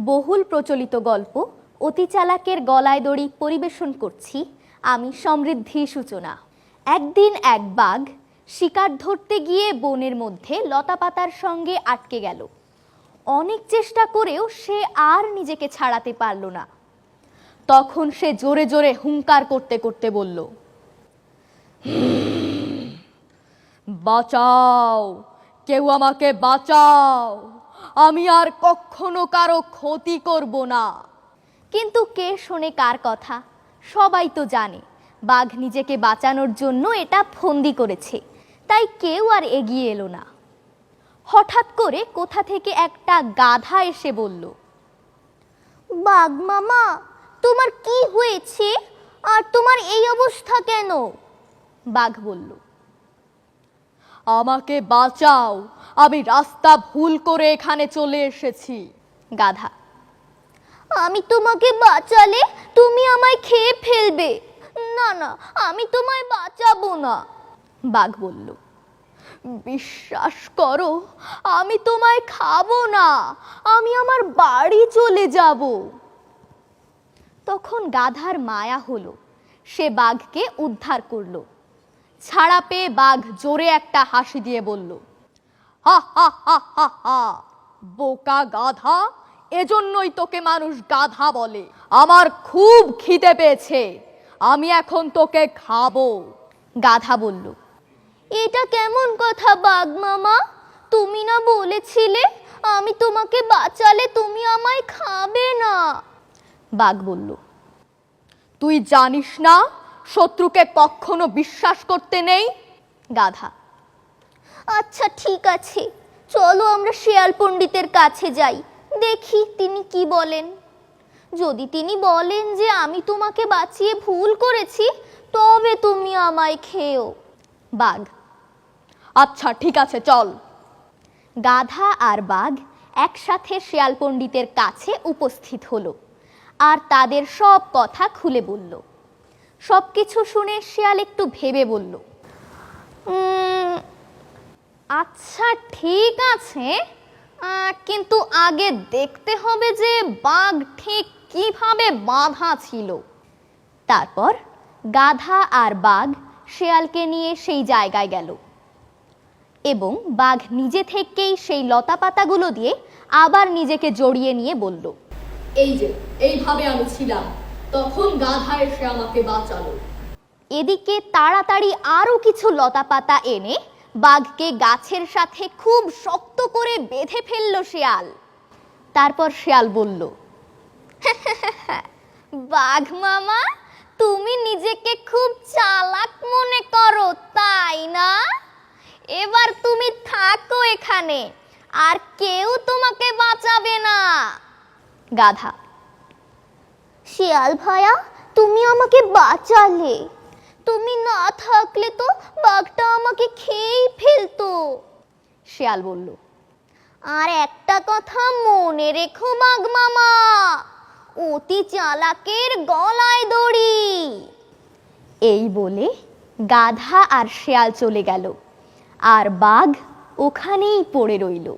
বহুল প্রচলিত গল্প, অতি চালাকের গলায় দড়ি পরিবেশন করছি, আমি সমৃদ্ধি সূচনা। একদিন এক বাঘ শিকার ধরতে গিয়ে বনের মধ্যে লতাপাতার সঙ্গে আটকে গেল। অনেক চেষ্টা করেও সে আর নিজেকে ছাড়াতে পারল না। তখন সে জোরে জোরে হুংকার করতে করতে বলল, বাঁচাও! কেউ আমাকে বাঁচাও! আমি আর কখনো কারও ক্ষতি করব না। কিন্তু কে শোনে কার কথা? সবাই তো জানে। বাঘ নিজেকে বাঁচানোর জন্য এটা ফন্দি করেছে। তাই কেউ আর এগিয়ে এলো না। হঠাৎ করে কোথা থেকে একটা গাধা এসে বলল, বাঘ মামা, তোমার কি হয়েছে? আর তোমার এই অবস্থা কেন? বাঘ বলল, আমাকে বাঁচাও। আমি রাস্তা ভুল করে এখানে চলে এসেছি। গাধা। আমি তোমাকে বাঁচালে তুমি আমায় খেয়ে ফেলবে। না না আমি তোমায় বাঁচাবো না। বাঘ বলল বিশ্বাস করো আমি তোমায় খাব না। আমি আমার বাড়ি চলে যাব। তখন গাধার মায়া হলো। সে বাঘকে উদ্ধার করল। ছাড়া পেয়ে বাঘ জোরে একটা হাসি দিয়ে বলল হা হা হা হা হা। বোকা গাধা এজন্যই তোকে মানুষ গাধা বলে। আমার খুব খিদে পেয়েছে। আমি এখন তোকে খাব। গাধা বলল এটা কেমন কথা বাঘ মামা? তুমি না বলেছিলে আমি তোমাকে বাঁচালে তুমি আমায় খাবে না। বাঘ বলল তুই জানিস না শত্রুকে কখনো বিশ্বাস করতে নেই? গাধা আচ্ছা ঠিক আছে। চলো আমরা শেয়াল পণ্ডিতের কাছে যাই। দেখি তিনি কি বলেন। যদি তিনি বলেন যে আমি তোমাকে বাঁচিয়ে ভুল করেছি তবে তুমি আমায় খেও বাঘ আচ্ছা ঠিক আছে চল। গাধা আর বাঘ একসাথে শেয়াল পণ্ডিতের কাছে উপস্থিত হলো আর তাদের সব কথা খুলে বলল। সব কিছু শুনে শেয়াল একটু ভেবে বলল "উম, আচ্ছা ঠিক আছে। কিন্তু আগে দেখতে হবে যে বাঘ ঠিক কীভাবে বাঁধা ছিল। তারপর গাধা আর বাঘ শেয়ালকে নিয়ে সেই জায়গায় গেল। এবং বাঘ নিজে থেকেই সেই লতা লতাপাতাগুলো দিয়ে আবার নিজেকে জড়িয়ে নিয়ে বলল এই যে এইভাবে আমি ছিলাম। তখন গাধা এসে আমাকে বাঁচালো। এদিকে তাড়াতাড়ি আরও কিছু লতাপাতা এনে বাঘকে গাছের সাথে খুব শক্ত করে বেঁধে ফেলল শিয়াল। তারপর শিয়াল বলল, বাঘ মামা, তুমি নিজেকে খুব চালাক মনে করো, তাই না? এবার তুমি থাকো এখানে, আর কেউ তোমাকে বাঁচাবে না। গাধা, শিয়াল ভায়া, তুমি আমাকে বাঁচালে। তুমি না থাকলে তো বাঘটা আমাকে খেয়েই ফেলতো শিয়াল বলল, আর একটা কথা মনে রেখো বাঘ মামা, অতি চালাকের গলায় দড়ি। এই বলে গাধা আর শেয়াল চলে গেল, আর বাঘ ওখানেই পড়ে রইল।